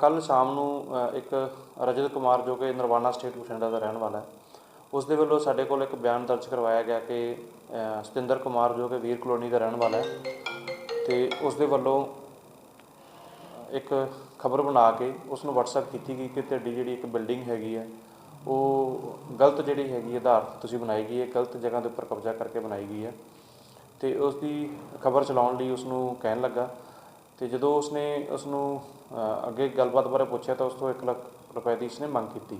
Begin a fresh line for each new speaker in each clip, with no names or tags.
ਕੱਲ ਸ਼ਾਮ ਨੂੰ ਇੱਕ ਰਜਤ ਕੁਮਾਰ ਜੋ ਕਿ ਨਰਵਾਣਾ ਸਟੇਟ ਬਠਿੰਡਾ ਦਾ ਰਹਿਣ ਵਾਲਾ ਹੈ, ਉਸ ਦੇ ਵੱਲੋਂ ਸਾਡੇ ਕੋਲ ਇੱਕ ਬਿਆਨ ਦਰਜ ਕਰਵਾਇਆ ਗਿਆ ਕਿ ਸਤਿੰਦਰ ਕੁਮਾਰ ਜੋ ਕਿ ਵੀਰ ਕਲੋਨੀ ਦਾ ਰਹਿਣ ਵਾਲਾ ਹੈ ਤੇ ਉਸ ਦੇ ਵੱਲੋਂ ਇੱਕ ਖਬਰ ਬਣਾ ਕੇ ਉਸ ਨੂੰ WhatsApp ਕੀਤੀ ਗਈ ਕਿ ਤੁਹਾਡੀ ਜਿਹੜੀ ਇੱਕ ਬਿਲਡਿੰਗ ਹੈਗੀ ਹੈ, ਉਹ ਗਲਤ ਜਿਹੜੀ ਹੈਗੀ ਹੈ, ਆਧਾਰ ਤੁਸੀਂ ਬਣਾਈ ਗਈ ਹੈ, ਗਲਤ ਜਗ੍ਹਾ ਦੇ ਉੱਪਰ ਕਬਜ਼ਾ ਕਰਕੇ ਬਣਾਈ ਗਈ ਹੈ ਤੇ ਉਸ ਦੀ ਖਬਰ ਚਲਾਉਣ ਲਈ ਉਸ ਨੂੰ ਕਹਿਣ ਲੱਗਾ। ਤੇ ਜਦੋਂ ਉਸਨੇ ਉਸ ਨੂੰ ਅੱਗੇ ਗੱਲਬਾਤ ਬਾਰੇ ਪੁੱਛਿਆ ਤਾਂ ਉਸ ਤੋਂ 1 ਲੱਖ ਰੁਪਏ ਦੀ ਇਸਨੇ ਮੰਗ ਕੀਤੀ।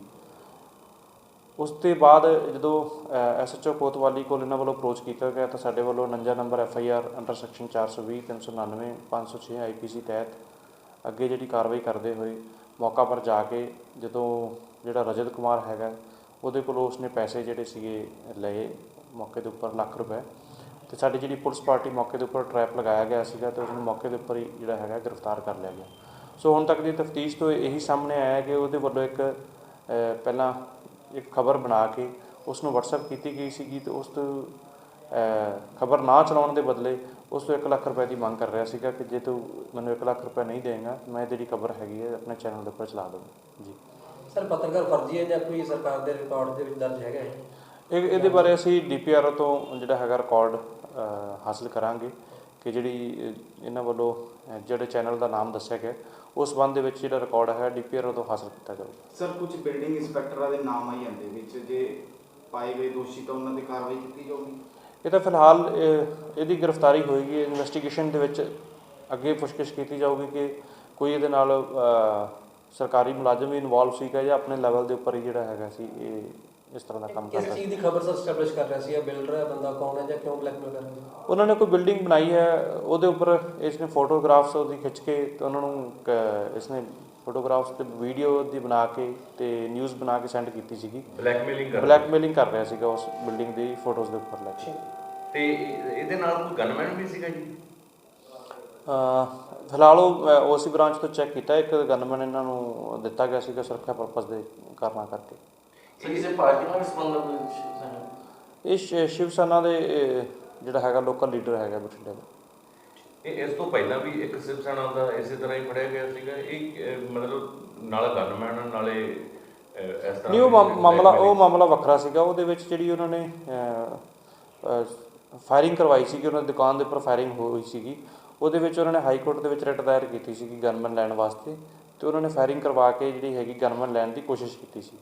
ਉਸ ਤੋਂ ਬਾਅਦ ਜਦੋਂ ਐਸਐਚਓ ਕੋਤਵਾਲੀ ਕੋਲ ਇਹਨਾਂ ਵੱਲੋਂ ਅਪਰੋਚ ਕੀਤਾ ਗਿਆ ਤਾਂ ਸਾਡੇ ਵੱਲੋਂ 49 number FIR under section 420 399 506 IPC ਤਹਿਤ ਅੱਗੇ ਜਿਹੜੀ ਕਾਰਵਾਈ ਕਰਦੇ ਹੋਏ ਮੌਕਾ ਪਰ ਜਾ ਕੇ ਜਦੋਂ ਜਿਹੜਾ ਰਜਤ ਕੁਮਾਰ ਹੈਗਾ, ਉਹਦੇ ਕੋਲੋਂ ਉਸਨੇ ਪੈਸੇ ਜਿਹੜੇ ਸੀਗੇ ਲਏ, ਮੌਕੇ ਦੇ ਉੱਪਰ ਲੱਖ ਰੁਪਏ। ਤੇ ਸਾਡੀ ਜਿਹੜੀ ਪੁਲਿਸ ਪਾਰਟੀ ਮੌਕੇ ਦੇ ਉੱਪਰ ਟਰੈਪ ਲਗਾਇਆ ਗਿਆ ਸੀਗਾ ਤੇ ਉਸਨੂੰ ਮੌਕੇ ਦੇ ਉੱਪਰ ਹੀ ਜਿਹੜਾ ਹੈਗਾ ਗ੍ਰਿਫਤਾਰ ਕਰ ਲਿਆ ਗਿਆ। ਸੋ ਹੁਣ ਤੱਕ ਦੀ ਤਫਤੀਸ਼ ਤੋਂ ਇਹੀ ਸਾਹਮਣੇ ਆਇਆ ਕਿ ਉਹਦੇ ਵੱਲੋਂ ਇੱਕ ਪਹਿਲਾਂ ਇੱਕ ਖਬਰ ਬਣਾ ਕੇ ਉਸ ਨੂੰ WhatsApp ਕੀਤੀ ਗਈ ਸੀਗੀ ਤੇ ਉਸ ਤੋਂ ਖਬਰ ਨਾ ਚਲਾਉਣ ਦੇ ਬਦਲੇ ਉਸ ਤੋਂ 1 ਲੱਖ ਰੁਪਏ ਦੀ ਮੰਗ ਕਰ ਰਿਹਾ ਸੀਗਾ ਕਿ ਜੇ ਤੂੰ ਮੈਨੂੰ 1 ਲੱਖ ਰੁਪਏ ਨਹੀਂ ਦੇਂਗਾ, ਮੈਂ ਜਿਹੜੀ ਖਬਰ ਹੈਗੀ ਹੈ, ਆਪਣੇ ਚੈਨਲ ਦੇ ਉੱਪਰ ਚਲਾ ਦਊਂਗਾ। ਜੀ।
ਸਰ, ਪੱਤਰਕਾਰ ਫਰਜ਼ੀ ਹੈ ਜਾਂ ਕੋਈ ਸਰਕਾਰ ਦੇ ਰਿਕਾਰਡ ਦੇ ਵਿੱਚ ਦਰਜ ਹੈਗਾ ਹੈ?
ਇਹ ਇਹਦੇ ਬਾਰੇ ਅਸੀਂ ਡੀਪੀਆਰਓ ਤੋਂ ਜਿਹੜਾ ਹੈਗਾ ਰਿਕਾਰਡ ਹਾਸਲ ਕਰਾਂਗੇ ਕਿ ਜਿਹੜੀ ਇਹਨਾਂ ਵੱਲੋਂ ਜਿਹੜੇ ਚੈਨਲ ਦਾ ਨਾਮ ਦੱਸਿਆ ਗਿਆ ਉਸ ਸੰਬੰਧ ਦੇ ਵਿੱਚ ਜਿਹੜਾ ਰਿਕਾਰਡ ਹੈ ਡੀਪੀਆਰਓ ਤੋਂ ਹਾਸਲ ਕੀਤਾ ਜਾਊਗਾ।
ਸਰ ਕੁਝ ਬਿਲਡਿੰਗ ਇੰਸਪੈਕਟਰਾਂ ਦੇ ਨਾਮ ਆਈ ਜਾਂਦੇ ਵਿੱਚ ਜੇ ਪਾਏ ਗਏ ਦੋਸ਼ੀ ਤਾਂ ਉਹਨਾਂ ਤੇ ਕਾਰਵਾਈ ਕੀਤੀ ਜਾਊਗੀ?
ਇਹ ਤਾਂ ਫਿਲਹਾਲ ਇਹਦੀ ਗ੍ਰਿਫਤਾਰੀ ਹੋਏਗੀ ਇਨਵੈਸਟੀਗੇਸ਼ਨ ਦੇ ਵਿੱਚ ਅੱਗੇ ਪੁੱਛਗਿੱਛ ਕੀਤੀ ਜਾਊਗੀ ਕਿ ਕੋਈ ਇਹਦੇ ਨਾਲ ਸਰਕਾਰੀ ਮੁਲਾਜ਼ਮ ਵੀ ਇਨਵੋਲਵ ਸੀਗਾ ਜਾਂ ਆਪਣੇ ਲੈਵਲ ਦੇ ਉੱਪਰ ਹੀ ਜਿਹੜਾ ਹੈਗਾ ਸੀ ਇਹ ਇਸ ਤਰ੍ਹਾਂ ਦਾ ਕੰਮ
ਕਿਸ
ਕਰਦਾ ਸੀ
ਚੀਜ਼ ਦੀ ਖਬਰ ਸਰ ਸਟੈਬਲਿਸ਼ ਕਰ ਰਿਹਾ ਸੀ? ਇਹ ਬਿਲਡਰ ਹੈ ਬੰਦਾ ਕੌਣ ਹੈ ਜਾਂ ਕਿਉਂ ਬਲੈਕਮੇਲ ਕਰ ਰਿਹਾ
ਉਹਨਾਂ ਨੇ ਕੋਈ ਬਿਲਡਿੰਗ ਬਣਾਈ ਹੈ ਉਹਦੇ ਉੱਪਰ ਇਸਨੇ ਫੋਟੋਗ੍ਰਾਫਸ ਉਹਦੀ ਖਿੱਚ ਕੇ ਤੇ ਉਹਨਾਂ ਨੂੰ ਕ- ਇਸਨੇ ਫੋਟੋਗ੍ਰਾਫਸ ਤੇ ਵੀਡੀਓ ਦੀ ਬਣਾ ਕੇ ਤੇ ਨਿਊਜ਼ ਬਣਾ ਕੇ ਸੈਂਡ ਕੀਤੀ ਸੀਗੀ।
ਬਲੈਕਮੇਲਿੰਗ ਕਰ
ਬਲੈਕਮੇਲਿੰਗ ਕਰ ਰਿਹਾ ਸੀਗਾ ਉਸ ਬਿਲਡਿੰਗ ਦੀ ਫੋਟੋਜ਼ ਦੇ ਉੱਪਰ ਲੈ ਕੇ।
ਤੇ ਇਹ- ਇਹਦੇ ਨਾਲ ਕੋਈ ਗਨਮੈਨ ਵੀ ਸੀਗਾ ਜੀ?
ਫਿਲਹਾਲ ਉਹ ਓਸੀ ਬ੍ਰਾਂਚ ਤੋਂ ਚੈੱਕ ਕੀਤਾ ਇੱਕ ਗਨਮੈਨ ਇਹਨਾਂ ਨੂੰ ਦਿੱਤਾ ਗਿਆ ਸੀਗਾ ਸੁਰੱਖਿਆ ਪਰਪਸ ਦੇ ਕਾਰਨਾਂ ਕਰਕੇ।
ਸਰ ਕਿਸੇ ਪਾਰਟੀ ਨਾਲ ਸੰਬੰਧ ਹੈ
ਇਹ ਸ਼ਿ- ਸ਼ਿਵ ਸੈਨਾ ਦੇ ਜਿਹੜਾ ਹੈਗਾ ਲੋਕਲ ਲੀਡਰ ਹੈਗਾ ਬਠਿੰਡੇ ਦਾ।
ਇਹ ਇਸ ਤੋਂ ਪਹਿਲਾਂ ਵੀ ਇੱਕ ਸਿਵ ਸੈਨਾ ਦਾ ਇਸੇ ਤਰ੍ਹਾਂ ਹੀ ਫੜਿਆ ਗਿਆ ਸੀਗਾ। ਇਹ ਅਹ, ਮਤਲਬ ਨਾਲ ਗਨਮੈਨ ਨਾਲੇ ਅਹ, ਇਸ ਤਰ੍ਹਾਂ
ਨਹੀਂ ਉਹ ਮਾਮ- ਮਾਮਲਾ ਉਹ ਮਾਮਲਾ ਵੱਖਰਾ ਸੀਗਾ। ਉਹਦੇ ਵਿੱਚ ਜਿਹੜੀ ਉਹਨਾਂ ਨੇ ਫਾਇਰਿੰਗ ਕਰਵਾਈ ਸੀਗੀ ਉਹਨਾਂ ਦੀ ਦੁਕਾਨ ਦੇ ਉੱਪਰ ਫਾਇਰਿੰਗ ਹੋਈ ਸੀਗੀ। ਉਹਦੇ ਵਿੱਚ ਉਹਨਾਂ ਨੇ ਹਾਈ ਕੋਰਟ ਦੇ ਵਿੱਚ ਰਿਟ ਦਾਇਰ ਕੀਤੀ ਸੀਗੀ ਗਨਮੈਨ ਲੈਣ ਵਾਸਤੇ। ਤੇ ਉਹਨਾਂ ਨੇ ਫਾਇਰਿੰਗ ਕਰਵਾ ਕੇ ਜਿਹੜੀ ਹੈਗੀ ਗਨਮੈਨ ਲੈਣ ਦੀ ਕੋਸ਼ਿਸ਼ ਕੀਤੀ ਸੀ